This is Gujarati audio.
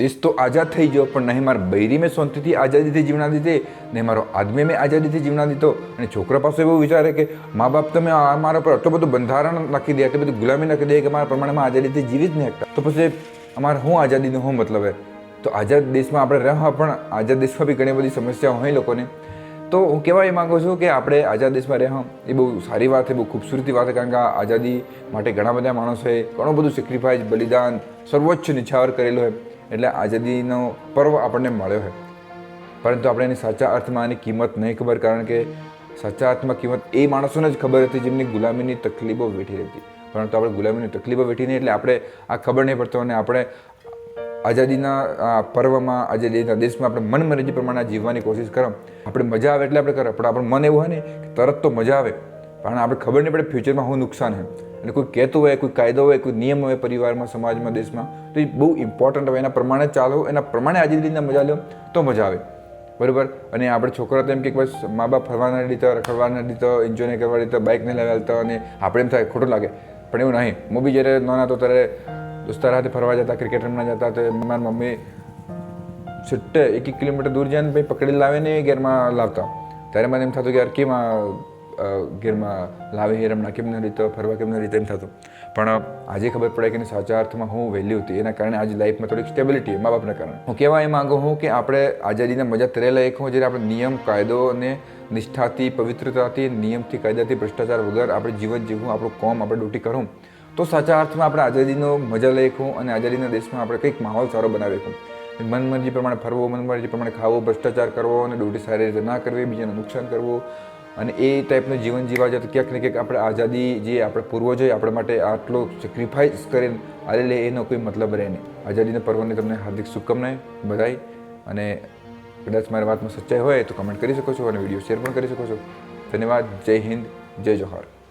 દેશ તો આઝાદ થઈ ગયો, પણ નહીં મારા બૈરી મેં શાંતિથી આઝાદીથી જીવના દીધી, નહીં મારો આદમી મેં આઝાદીથી જીવના દીધો. અને છોકરા પાસે એવું વિચારે કે મા બાપ તમે મારા પર આટલું બધું બંધારણ નાખી દે, આટલી બધી ગુલામી નાખી દે કે મારા પ્રમાણમાં આઝાદીથી જીવી જ નહીં શકતા. તો પછી અમારે હું આઝાદીનો શું મતલબ હે? તો આઝાદ દેશમાં આપણે રહ્યા પણ આઝાદ દેશમાં બી ઘણી બધી સમસ્યાઓ હોય લોકોને. તો હું કહેવા એ માગું છું કે આપણે આઝાદ દેશમાં રહ્યા એ બહુ સારી વાત છે, બહુ ખૂબસૂરતી વાત છે, કારણ કે આઝાદી માટે ઘણા બધા માણસોએ ઘણું બધું સેક્રિફાઈસ બલિદાન, સર્વોચ્ચ નિછાવર કરેલો હોય. એટલે આઝાદીનો પર્વ આપણને મળ્યો છે. પરંતુ આપણે એની સાચા અર્થમાં એની કિંમત નહીં ખબર, કારણ કે સાચા અર્થમાં કિંમત એ માણસોને જ ખબર હતી જેમની ગુલામીની તકલીફો વેઠી હતી પરંતુ આપણે ગુલામીની તકલીફો વેઠી નહીં એટલે આપણે આ ખબર નહીં પડતો અને આપણે આઝાદીના પર્વમાં, આઝાદીના દેશમાં આપણે મન મરજી પ્રમાણે જીવવાની કોશિશ કરો. આપણે મજા આવે એટલે આપણે કરો. પણ આપણું મન એવું હોય ને કે તરત તો મજા આવે. પણ આપણે ખબર નહીં પડે ફ્યુચરમાં હું નુકસાન છે. અને કોઈ કહેતું હોય, કોઈ કાયદો હોય, કોઈ નિયમ હોય પરિવારમાં, સમાજમાં, દેશમાં, તો એ બહુ ઇમ્પોર્ટન્ટ હોય. એના પ્રમાણે ચાલો, એના પ્રમાણે આઝાદીના મજા લો, તો મજા આવે. બરાબર? અને આપણે છોકરા તો એમ કે બસ મા બાપ ફરવાના રીતે, રખડવાના રીતે એન્જોય નહીં કરવા રીતે બાઇક નહીં લેતા અને આપણે એમ થાય ખોટું લાગે. પણ એવું નહીં. હું બી જ્યારે નાના હતો ત્યારે દોસ્તાર સાથે ફરવા જતા ક્રિકેટ રમવા જતા, તો મારી મમ્મી છૂટ્ટે એક એક કિલોમીટર દૂર જઈને ભાઈ પકડી લાવીને ગેરમાં લાવતા. ત્યારે મને એમ થતું કે યાર કેમ આ લાવી હે રમણા કેમના રીતે, ફરવા કેમના રીતે એમ થતું. પણ આજે ખબર પડે કે એની સાચા અર્થમાં હું વેલ્યુ હતી એના કારણે આજે લાઈફમાં થોડીક સ્ટેબિલિટી મા બાપના કારણે. હું કહેવા એ માંગુ હું કે આપણે આઝાદીના મજા ત્યારે લઈએ હું જ્યારે આપણે નિયમ, કાયદો અને નિષ્ઠાથી, પવિત્રતાથી, નિયમથી, કાયદાથી, ભ્રષ્ટાચાર વગર આપણે જીવન જીવવું, આપણું કોમ, આપણે ડ્યુટી કરું તો સાચા અર્થમાં આપણે આઝાદીનો મજા લઈએ હું અને આઝાદીના દેશમાં આપણે કંઈક માહોલ સારો બનાવી હું. મન મરજી પ્રમાણે ફરવો, મનમરજી પ્રમાણે ખાવો, ભ્રષ્ટાચાર કરવો અને ડ્યુટી સારી રીતે ના કરવી, બીજાને નુકસાન કરવું અને એ ટાઈપનું જીવન જીવા જાય તો ક્યાંક ને ક્યાંક આપણે આઝાદી જે આપણે પૂર્વજોએ આપણા માટે આટલો સેક્રિફાઈસ કરીને આલેલે એનો કોઈ મતલબ રહે નહીં. આઝાદીના પર્વને તમને હાર્દિક શુભકામનાએ બધાઈ અને કદાચ મારી વાતમાં સચ્ચાઈ હોય તો કમેન્ટ કરી શકો છો અને વીડિયો શેર પણ કરી શકો છો. ધન્યવાદ. જય હિન્દ. જય જોહાર.